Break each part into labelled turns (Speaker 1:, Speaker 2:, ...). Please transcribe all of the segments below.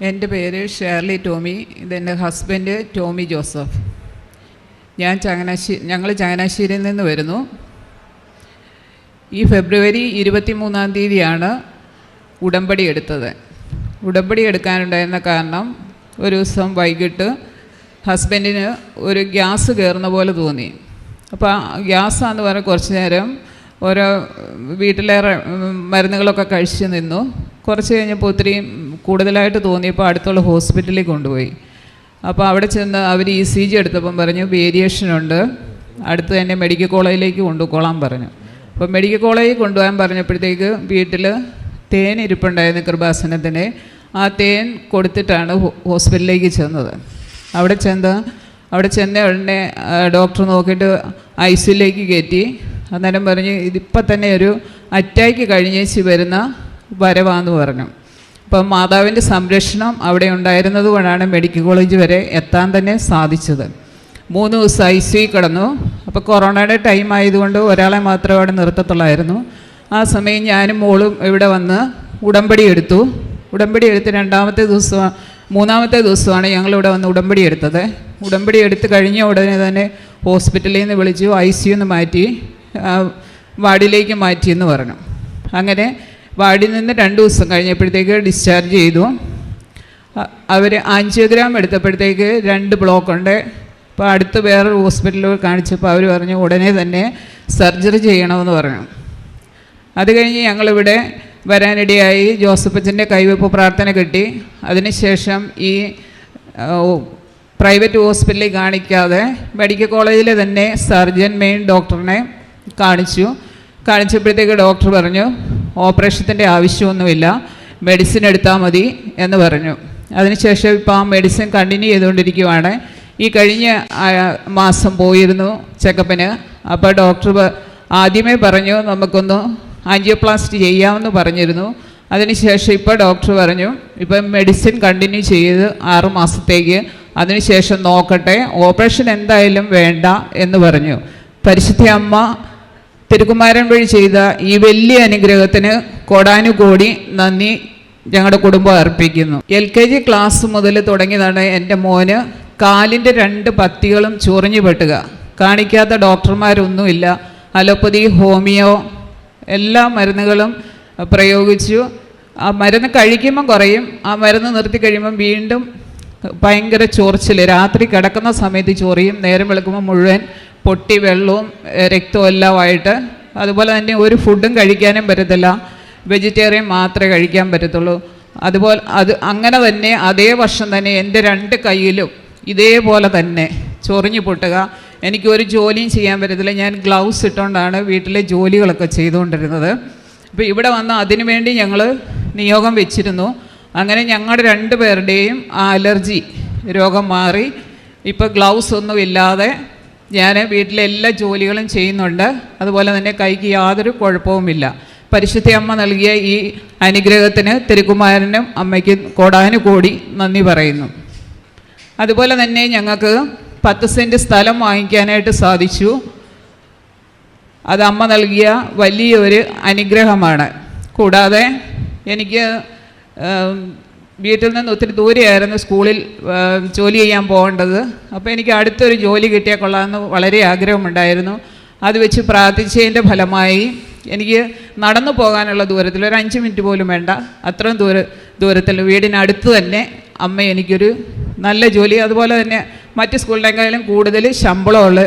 Speaker 1: എന്റെ പേര് ഷേർലി ടോമി ഇതെന്റെ ഹസ്ബൻഡ് ടോമി ജോസഫ്. ഞാൻ ചങ്ങനാശ്ശേരി ഞങ്ങൾ ചങ്ങനാശ്ശേരിയിൽ നിന്ന് വരുന്നു. ഈ ഫെബ്രുവരി ഇരുപത്തി മൂന്നാം തീയതിയാണ് ഉടമ്പടി എടുത്തത്. ഉടമ്പടി എടുക്കാനുണ്ടായിരുന്ന കാരണം ഒരു ദിവസം വൈകിട്ട് ഹസ്ബൻഡിന് ഒരു ഗ്യാസ് കയറുന്ന പോലെ തോന്നി. അപ്പോൾ ഗ്യാസാന്ന് പറഞ്ഞാൽ കുറച്ച് നേരം ഓരോ വീട്ടിലെ മരുന്നുകളൊക്കെ കഴിച്ച് നിന്നു. കുറച്ച് കഴിഞ്ഞപ്പോൾ ഒത്തിരി കൂടുതലായിട്ട് തോന്നിയപ്പോൾ അടുത്തുള്ള ഹോസ്പിറ്റലിൽ കൊണ്ടുപോയി. അപ്പോൾ അവിടെ ചെന്ന് അവർ ഇ സി ജി എടുത്തപ്പം പറഞ്ഞു വേരിയേഷൻ ഉണ്ട്. അടുത്ത് തന്നെ മെഡിക്കൽ കോളേജിലേക്ക് കൊണ്ടുപോകാൻ പറഞ്ഞു. അപ്പോൾ മെഡിക്കൽ കോളേജിൽ കൊണ്ടുപോകാൻ പറഞ്ഞപ്പോഴത്തേക്ക് വീട്ടിൽ തേൻ ഇരിപ്പുണ്ടായിരുന്നു കൃപാസനത്തിന്. ആ തേൻ കൊടുത്തിട്ടാണ് ഹോസ്പിറ്റലിലേക്ക് ചെന്നത്. അവിടെ ചെന്ന് അവിടെ ചെന്ന ഉടനെ ഡോക്ടർ നോക്കിയിട്ട് ഐ സിയിലേക്ക് കയറ്റി. അന്നേരം പറഞ്ഞ് ഇതിപ്പം തന്നെ ഒരു അറ്റാക്ക് കഴിഞ്ഞേച്ച് വരുന്ന വരവാന്ന് പറഞ്ഞു. അപ്പം മാതാവിന്റെ സംരക്ഷണം അവിടെ ഉണ്ടായിരുന്നത് കൊണ്ടാണ് മെഡിക്കൽ കോളേജ് വരെ എത്താൻ തന്നെ സാധിച്ചത്. മൂന്ന് ദിവസം ഐ സി കിടന്നു. അപ്പോൾ കൊറോണയുടെ ടൈം ആയതുകൊണ്ട് ഒരാളെ മാത്രമേ അവിടെ നിർത്തത്തുള്ളായിരുന്നു. ആ സമയം ഞാനും മോളും ഇവിടെ വന്ന് ഉടമ്പടി എടുത്തു. ഉടമ്പടി എടുത്ത് രണ്ടാമത്തെ ദിവസം മൂന്നാമത്തെ ദിവസമാണ് ഞങ്ങളിവിടെ വന്ന് ഉടമ്പടി എടുത്തത്. ഉടമ്പടി എടുത്ത് കഴിഞ്ഞ ഉടനെ തന്നെ ഹോസ്പിറ്റലിൽ നിന്ന് വിളിച്ചു ഐ സി നിന്ന് മാറ്റി വാർഡിലേക്ക് മാറ്റിയെന്ന് പറഞ്ഞു. അങ്ങനെ വാർഡിൽ നിന്ന് രണ്ട് ദിവസം കഴിഞ്ഞപ്പോഴത്തേക്ക് ഡിസ്ചാർജ് ചെയ്തു. അവർ ആൻജിയോഗ്രാം എടുത്തപ്പോഴത്തേക്ക് രണ്ട് ബ്ലോക്ക് ഉണ്ട്. അപ്പോൾ അടുത്ത് വേറൊരു ഹോസ്പിറ്റലിൽ കാണിച്ചപ്പോൾ അവർ പറഞ്ഞു ഉടനെ തന്നെ സർജറി ചെയ്യണമെന്ന് പറഞ്ഞു. അത് കഴിഞ്ഞ് ഞങ്ങളിവിടെ വരാനിടയായി. ജോസഫച്ചന്റെ കൈവെപ്പ് പ്രാർത്ഥന കിട്ടി. അതിനുശേഷം ഈ പ്രൈവറ്റ് ഹോസ്പിറ്റലിൽ കാണിക്കാതെ മെഡിക്കൽ കോളേജിൽ തന്നെ സർജൻ മെയിൻ ഡോക്ടറിനെ കാണിച്ചു. കാണിച്ചപ്പോഴത്തേക്ക് ഡോക്ടർ പറഞ്ഞു ഓപ്പറേഷത്തിന്റെ ആവശ്യമൊന്നുമില്ല. മെഡിസിൻ എടുത്താൽ മതി എന്ന് പറഞ്ഞു. അതിനുശേഷം ഇപ്പോൾ ആ മെഡിസിൻ കണ്ടിന്യൂ ചെയ്തുകൊണ്ടിരിക്കുവാണ്. ഈ കഴിഞ്ഞ മാസം പോയിരുന്നു ചെക്കപ്പിന്. അപ്പോൾ ഡോക്ടർ ആദ്യമേ പറഞ്ഞു നമുക്കൊന്ന് ആൻജിയോപ്ലാസ്റ്റ് ചെയ്യാമെന്ന് പറഞ്ഞിരുന്നു. അതിനുശേഷം ഇപ്പോൾ ഡോക്ടർ പറഞ്ഞു ഇപ്പം മെഡിസിൻ കണ്ടിന്യൂ ചെയ്ത് ആറ് മാസത്തേക്ക്. അതിനുശേഷം നോക്കട്ടെ ഓപ്പറേഷൻ എന്തായാലും വേണ്ട എന്ന് പറഞ്ഞു. പരിശുദ്ധ അമ്മ തിരുക്കുമാരൻ വഴി ചെയ്ത ഈ വലിയ അനുഗ്രഹത്തിന് കോടാനുകോടി നന്ദി ഞങ്ങളുടെ കുടുംബം അർപ്പിക്കുന്നു. എൽ കെ ജി ക്ലാസ് മുതൽ തുടങ്ങിയതാണ് എന്റെ മോന് കാലിന്റെ രണ്ട് പത്തികളും ചൊറിഞ്ഞു പെട്ടുക. കാണിക്കാത്ത ഡോക്ടർമാരൊന്നുമില്ല. അലോപ്പതി ഹോമിയോ എല്ലാ മരുന്നുകളും പ്രയോഗിച്ചു. ആ മരുന്ന് കഴിക്കുമ്പം കുറയും. ആ മരുന്ന് നിർത്തി കഴിയുമ്പം വീണ്ടും ഭയങ്കര ചൊറിച്ചിൽ രാത്രി കിടക്കുന്ന സമയത്ത് ചൊറിയും. നേരം വെളുക്കുമ്പോൾ മുഴുവൻ പൊട്ടി വെള്ളവും രക്തവും എല്ലാമായിട്ട്. അതുപോലെ തന്നെ ഒരു ഫുഡും കഴിക്കാനും പറ്റത്തില്ല. വെജിറ്റേറിയൻ മാത്രമേ കഴിക്കാൻ പറ്റത്തുള്ളൂ. അതുപോലെ അത് അങ്ങനെ തന്നെ അതേ വർഷം തന്നെ എന്റെ രണ്ട് കയ്യിലും ഇതേപോലെ തന്നെ ചൊറിഞ്ഞു പൊട്ടുക. എനിക്ക് ഒരു ജോലിയും ചെയ്യാൻ പറ്റത്തില്ല. ഞാൻ ഗ്ലൗസ് ഇട്ടുകൊണ്ടാണ് വീട്ടിലെ ജോലികളൊക്കെ ചെയ്തുകൊണ്ടിരുന്നത്. അപ്പോൾ ഇവിടെ വന്ന് അതിനു വേണ്ടി ഞങ്ങൾ നിയോഗം വെച്ചിരുന്നു. അങ്ങനെ ഞങ്ങളുടെ രണ്ട് പേരുടെയും ആ അലർജി രോഗം മാറി. ഇപ്പോൾ ഗ്ലൗസ് ഒന്നും ഇല്ലാതെ ഞാൻ വീട്ടിലെ എല്ലാ ജോലികളും ചെയ്യുന്നുണ്ട്. അതുപോലെ തന്നെ കൈക്ക് യാതൊരു കുഴപ്പവുമില്ല. പരിശുദ്ധി അമ്മ നൽകിയ ഈ അനുഗ്രഹത്തിന് തിരുക്കുമാരനും അമ്മയ്ക്ക് കോടാനുകോടി നന്ദി പറയുന്നു. അതുപോലെ തന്നെ ഞങ്ങൾക്ക് പത്ത് സെന്റ് സ്ഥലം വാങ്ങിക്കാനായിട്ട് സാധിച്ചു. അത് അമ്മ നൽകിയ വലിയൊരു അനുഗ്രഹമാണ്. കൂടാതെ എനിക്ക് വീട്ടിൽ നിന്ന് ഒത്തിരി ദൂരെയായിരുന്നു സ്കൂളിൽ ജോലി ചെയ്യാൻ പോകേണ്ടത്. അപ്പോൾ എനിക്ക് അടുത്തൊരു ജോലി കിട്ടിയാൽ കൊള്ളാമെന്ന് വളരെ ആഗ്രഹമുണ്ടായിരുന്നു. അത് വെച്ച് പ്രാർത്ഥിച്ചതിന്റെ ഫലമായി എനിക്ക് നടന്നു പോകാനുള്ള ദൂരത്തിൽ ഒരു അഞ്ച് മിനിറ്റ് പോലും വേണ്ട അത്രയും ദൂര ദൂരത്തിൽ വീടിനടുത്ത് തന്നെ അമ്മ എനിക്കൊരു നല്ല ജോലി അതുപോലെ തന്നെ മറ്റ് സ്കൂളിനേക്കാളും കൂടുതൽ ശമ്പളമുള്ള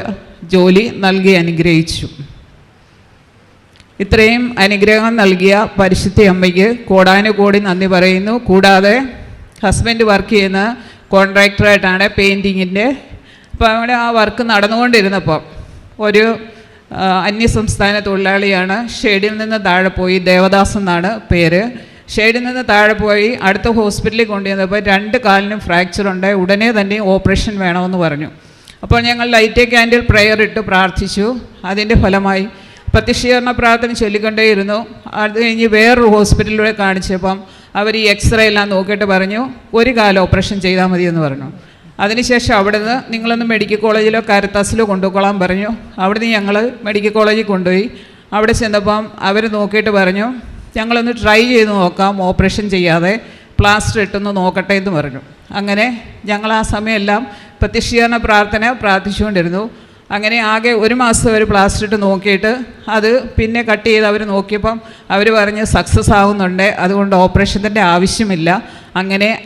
Speaker 1: ജോലി നൽകി അനുഗ്രഹിച്ചു. ഇത്രയും അനുഗ്രഹം നൽകിയ പരിശുദ്ധി അമ്മയ്ക്ക് കോടാനുകോടി നന്ദി പറയുന്നു. കൂടാതെ ഹസ്ബൻഡ് വർക്ക് ചെയ്യുന്ന കോൺട്രാക്ടറായിട്ടാണ് പെയിന്റിങ്ങിന്റെ അപ്പോൾ അവിടെ ആ വർക്ക് നടന്നുകൊണ്ടിരുന്നപ്പോൾ ഒരു അന്യസംസ്ഥാന തൊഴിലാളിയാണ് ഷെയ്ഡിൽ നിന്ന് താഴെ പോയി ദേവദാസ് എന്നാണ് പേര്. ഷെയ്ഡിൽ നിന്ന് താഴെ പോയി അടുത്ത ഹോസ്പിറ്റലിൽ കൊണ്ടുവന്നപ്പോൾ രണ്ട് കാലിനും ഫ്രാക്ചർ ഉണ്ട് ഉടനെ തന്നെ ഓപ്പറേഷൻ വേണമെന്ന് പറഞ്ഞു. അപ്പോൾ ഞങ്ങൾ ലൈറ്റ് ക്യാൻഡിൽ പ്രെയർ ഇട്ട് പ്രാർത്ഥിച്ചു. അതിന്റെ ഫലമായി പ്രത്യക്ഷീകരണ പ്രാർത്ഥന ചൊല്ലിക്കൊണ്ടേയിരുന്നു. അത് കഴിഞ്ഞ് വേറൊരു ഹോസ്പിറ്റലിലൂടെ കാണിച്ചപ്പം അവർ ഈ എക്സ്റേ എല്ലാം നോക്കിയിട്ട് പറഞ്ഞു ഒരു കാലം ഓപ്പറേഷൻ ചെയ്താൽ മതി എന്ന് പറഞ്ഞു. അതിനുശേഷം അവിടുന്ന് നിങ്ങളൊന്ന് മെഡിക്കൽ കോളേജിലോ കാരത്താസിലോ കൊണ്ടുപോകാൻ പറഞ്ഞു. അവിടുന്ന് ഞങ്ങൾ മെഡിക്കൽ കോളേജിൽ കൊണ്ടുപോയി. അവിടെ ചെന്നപ്പം അവർ നോക്കിയിട്ട് പറഞ്ഞു ഞങ്ങളൊന്ന് ട്രൈ ചെയ്ത് നോക്കാം ഓപ്പറേഷൻ ചെയ്യാതെ പ്ലാസ്റ്റർ ഇട്ടൊന്ന് നോക്കട്ടെ എന്ന് പറഞ്ഞു. അങ്ങനെ ഞങ്ങൾ ആ സമയമെല്ലാം പ്രത്യക്ഷീകരണ പ്രാർത്ഥന പ്രാർത്ഥിച്ചുകൊണ്ടിരുന്നു. അങ്ങനെ ആകെ ഒരു മാസം അവർ പ്ലാസ്റ്റർ ഇട്ട് നോക്കിയിട്ട് അത് പിന്നെ കട്ട് ചെയ്ത് അവർ നോക്കിയപ്പം അവർ പറഞ്ഞ് സക്സസ് ആവുന്നുണ്ട്. അതുകൊണ്ട് ഓപ്പറേഷന്റെ ആവശ്യമില്ല. അങ്ങനെ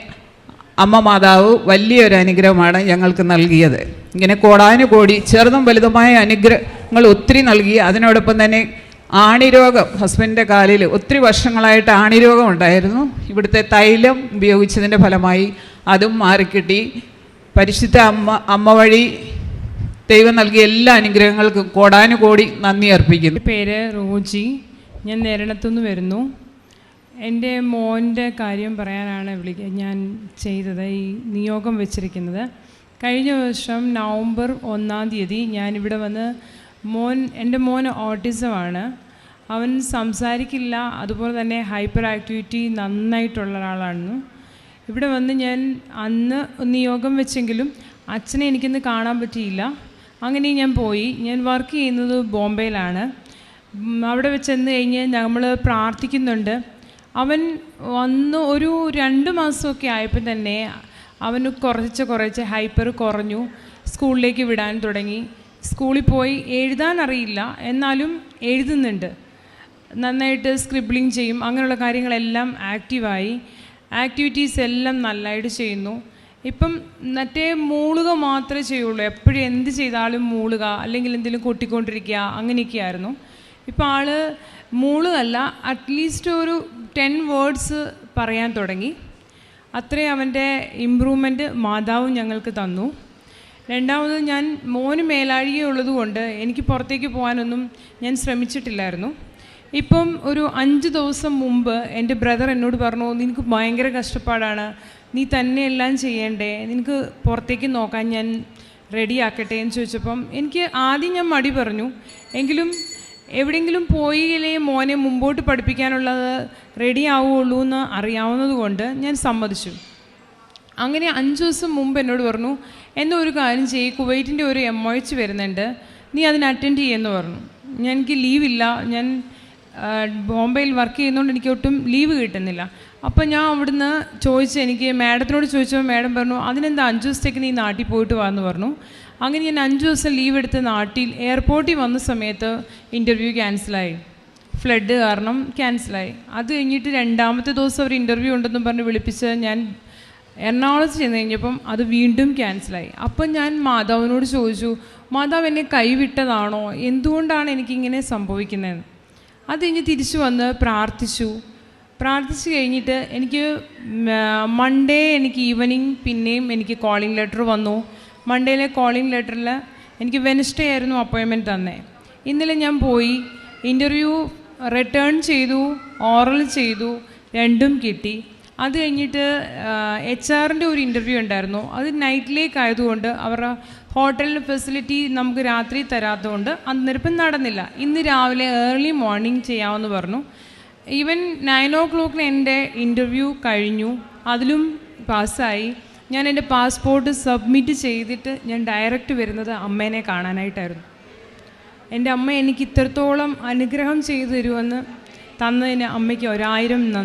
Speaker 1: അമ്മ മാതാവ് വലിയൊരു അനുഗ്രഹമാണ് ഞങ്ങൾക്ക് നൽകിയത്. ഇങ്ങനെ കോടാനുകോടി ചെറുതും വലുതുമായ അനുഗ്രഹങ്ങൾ ഒത്തിരി നൽകി. അതിനോടൊപ്പം തന്നെ ആണിരോഗം ഹസ്ബൻഡിന്റെ കാലിൽ ഒത്തിരി വർഷങ്ങളായിട്ട് ആണിരോഗം ഉണ്ടായിരുന്നു. ഇവിടുത്തെ തൈലം ഉപയോഗിച്ചതിന്റെ ഫലമായി അതും മാറിക്കിട്ടി. പരിശുദ്ധ അമ്മ അമ്മ വഴി ദൈവം നൽകിയ എല്ലാ അനുഗ്രഹങ്ങൾക്കും കോടാനുകോടി നന്ദി അർപ്പിക്കുന്നു.
Speaker 2: പേര് റോജി. ഞാൻ നേരിടത്തുനിന്ന് വരുന്നു. എന്റെ മോന്റെ കാര്യം പറയാനാണ് വിളിക്കുക ഞാൻ ചെയ്തത് ഈ നിയോഗം വെച്ചിരിക്കുന്നത്. കഴിഞ്ഞ വർഷം നവംബർ ഒന്നാം തീയതി ഞാനിവിടെ വന്ന് മോൻ എന്റെ മോൻ ഓട്ടിസമാണ് അവൻ സംസാരിക്കില്ല അതുപോലെ തന്നെ ഹൈപ്പർ ആക്ടിവിറ്റി നന്നായിട്ടുള്ള ഒരാളായിരുന്നു ഇവിടെ വന്ന് ഞാൻ അന്ന് നിയോഗം വെച്ചെങ്കിലും അച്ഛനെ എനിക്കിന്ന് കാണാൻ പറ്റിയില്ല. അങ്ങനെ ഞാൻ പോയി. ഞാൻ വർക്ക് ചെയ്യുന്നത് ബോംബെയിലാണ്. അവിടെ വെച്ച് ചെന്ന് കഴിഞ്ഞ് നമ്മൾ പ്രാർത്ഥിക്കുന്നുണ്ട്. അവൻ വന്ന് ഒരു രണ്ട് മാസമൊക്കെ ആയപ്പോൾ തന്നെ അവന് കുറച്ച് കുറച്ച് ഹൈപ്പർ കുറഞ്ഞു. സ്കൂളിലേക്ക് വിടാൻ തുടങ്ങി. സ്കൂളിൽ പോയി എഴുതാൻ അറിയില്ല. എന്നാലും എഴുതുന്നുണ്ട്. നന്നായിട്ട് സ്ക്രിബ്ലിങ് ചെയ്യും. അങ്ങനെയുള്ള കാര്യങ്ങളെല്ലാം ആക്റ്റീവായി ആക്ടിവിറ്റീസ് എല്ലാം നല്ലതായിട്ട് ചെയ്യുന്നു. ഇപ്പം മറ്റേ മൂളുക മാത്രമേ ചെയ്യുള്ളൂ. എപ്പോഴും എന്ത് ചെയ്താലും മൂളുക അല്ലെങ്കിൽ എന്തെങ്കിലും കൊട്ടിക്കൊണ്ടിരിക്കുക അങ്ങനെയൊക്കെയായിരുന്നു ഇപ്പോൾ ആൾ മൂളുകല്ല അറ്റ്ലീസ്റ്റ് ഒരു ടെൻ വേർഡ്സ് പറയാൻ തുടങ്ങി. അത്രയും അവന്റെ ഇമ്പ്രൂവ്മെന്റ് മാതാവും ഞങ്ങൾക്ക് തന്നു. രണ്ടാമത് ഞാൻ മോന് മേലാഴിക ഉള്ളതുകൊണ്ട് എനിക്ക് പുറത്തേക്ക് പോകാനൊന്നും ഞാൻ ശ്രമിച്ചിട്ടില്ലായിരുന്നു. ഇപ്പം ഒരു അഞ്ച് ദിവസം മുമ്പ് എന്റെ ബ്രദർ എന്നോട് പറഞ്ഞു നിനക്ക് ഭയങ്കര കഷ്ടപ്പാടാണ്. നീ തന്നെ എല്ലാം ചെയ്യണ്ടേ? നിനക്ക് പുറത്തേക്ക് നോക്കാൻ ഞാൻ റെഡിയാക്കട്ടെ? എന്ന് ചോദിച്ചപ്പം എനിക്ക് ആദ്യം ഞാൻ മടി പറഞ്ഞു. എങ്കിലും എവിടെയെങ്കിലും പോയില്ലേ മോനെ മുമ്പോട്ട് പഠിപ്പിക്കാനുള്ളത് റെഡി ആവുകയുള്ളൂ എന്ന് അറിയാവുന്നതുകൊണ്ട് ഞാൻ സമ്മതിച്ചു. അങ്ങനെ അഞ്ച് ദിവസം മുമ്പ് എന്നോട് പറഞ്ഞു എന്നെ ഒരു കാര്യം ചെയ്യ് കുവൈറ്റിന്റെ ഒരു എം ഒ എച്ച് വരുന്നുണ്ട്. നീ അതിന് അറ്റൻഡ് ചെയ്യുമെന്ന് പറഞ്ഞു. ഞാൻ എനിക്ക് ലീവില്ല ഞാൻ ബോംബെയിൽ വർക്ക് ചെയ്യുന്നതുകൊണ്ട് എനിക്ക് ഒട്ടും ലീവ് കിട്ടുന്നില്ല. അപ്പം ഞാൻ അവിടുന്ന് ചോദിച്ചു എനിക്ക് മാഡത്തിനോട് ചോദിച്ചപ്പോൾ മാഡം പറഞ്ഞു അതിനെന്താ അഞ്ച് ദിവസത്തേക്ക് നീ നാട്ടിൽ പോയിട്ട് വാന്ന് പറഞ്ഞു? അങ്ങനെ ഞാൻ അഞ്ച് ദിവസം ലീവ് എടുത്ത് നാട്ടിൽ എയർപോർട്ടിൽ വന്ന സമയത്ത് ഇന്റർവ്യൂ ക്യാൻസലായി ഫ്ലഡ് കാരണം ക്യാൻസലായി അത് കഴിഞ്ഞിട്ട് രണ്ടാമത്തെ ദിവസം അവർ ഇന്റർവ്യൂ ഉണ്ടെന്നും പറഞ്ഞ് വിളിപ്പിച്ച് ഞാൻ എറണാകുളത്ത് ചെന്ന് കഴിഞ്ഞപ്പം അത് വീണ്ടും ക്യാൻസലായി അപ്പം ഞാൻ മാതാവിനോട് ചോദിച്ചു മാതാവ് എന്നെ കൈവിട്ടതാണോ? എന്തുകൊണ്ടാണ് എനിക്കിങ്ങനെ സംഭവിക്കുന്നതെന്ന്? അത് കഴിഞ്ഞ് തിരിച്ചു വന്ന് പ്രാർത്ഥിച്ചു. പ്രാർത്ഥിച്ചു കഴിഞ്ഞിട്ട് എനിക്ക് മൺഡേ എനിക്ക് ഈവനിങ് പിന്നെയും എനിക്ക് കോളിംഗ് ലെറ്റർ വന്നു. മൺഡേയിലെ കോളിംഗ് ലെറ്ററിൽ എനിക്ക് വെനസ്ഡേ ആയിരുന്നു അപ്പോയിൻമെന്റ് തന്നെ. ഇന്നലെ ഞാൻ പോയി ഇന്റർവ്യൂ റിട്ടേൺ ചെയ്തു ഓറൽ ചെയ്തു രണ്ടും കിട്ടി. അത് കഴിഞ്ഞിട്ട് എച്ച് ആറിന്റെ ഒരു ഇന്റർവ്യൂ ഉണ്ടായിരുന്നു. അത് നൈറ്റിലേക്ക് ആയതുകൊണ്ട് അവരുടെ ഹോട്ടലിൽ ഫെസിലിറ്റി നമുക്ക് രാത്രി തരാത്തതുകൊണ്ട് അന്നേരം നടന്നില്ല. ഇന്ന് രാവിലെ ഏർലി മോർണിംഗ് ചെയ്യാമെന്ന് പറഞ്ഞു. ഈവൻ നയൻ ഓ ക്ലോക്കിന് എന്റെ ഇന്റർവ്യൂ കഴിഞ്ഞു. അതിലും പാസ്സായി. ഞാൻ എന്റെ പാസ്പോർട്ട് സബ്മിറ്റ് ചെയ്തിട്ട് ഞാൻ ഡയറക്റ്റ് വരുന്നത് അമ്മേനെ കാണാനായിട്ടായിരുന്നു. എന്റെ അമ്മ എനിക്ക് ഇത്രത്തോളം അനുഗ്രഹം ചെയ്തു തരുമെന്ന് തന്നതിന് അമ്മയ്ക്ക് ഒരായിരം നന്ദി.